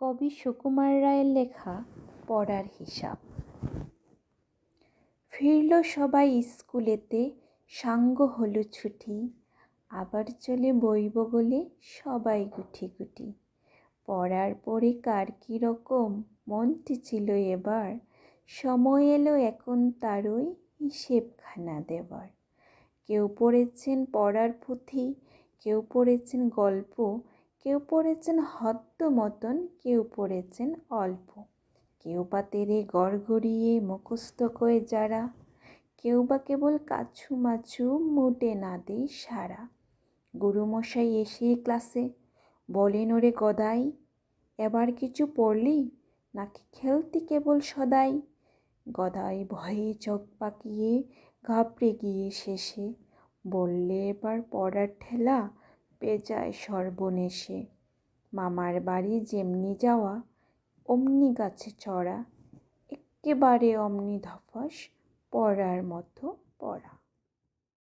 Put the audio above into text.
কবি সুকুমার রায়ের লেখা পড়ার হিসাব। ফিরল সবাই স্কুলেতে, সাঙ্গ হলো ছুটি, আবার চলে বইব বলে সবাই গুটি গুটি। পড়ার পরে কার কী রকম মনটি ছিল এবার, সময় এলো এখন তারই হিসেবখানা দেবার। কেউ পড়েছেন পড়ার পুঁথি, কেউ পড়েছেন গল্প কেউ পড়েছেন হদ্দ মতন কেউ পড়েছেন অল্প। কেউ বা তেরে গড়গড়িয়ে মুখস্থ করে যারা, কেউ বা কেবল কাছু মাছু মুটে না দেই সারা। গুরুমশাই এসে ক্লাসে বলেন, ওরে গদাই, এবার কিছু পড়লি? নাকি খেলতি কেবল সদাই? গদাই ভয়ে চোখ পাকিয়ে ঘাবড়ে গিয়ে শেষে, বললে এবার পড়ার ঠেলা পেঁচায় সর্বনেশে। মামার বাড়ি যেমনি যাওয়া অমনি গাছে চড়া একেবারে অমনি ধফস পড়ার মতো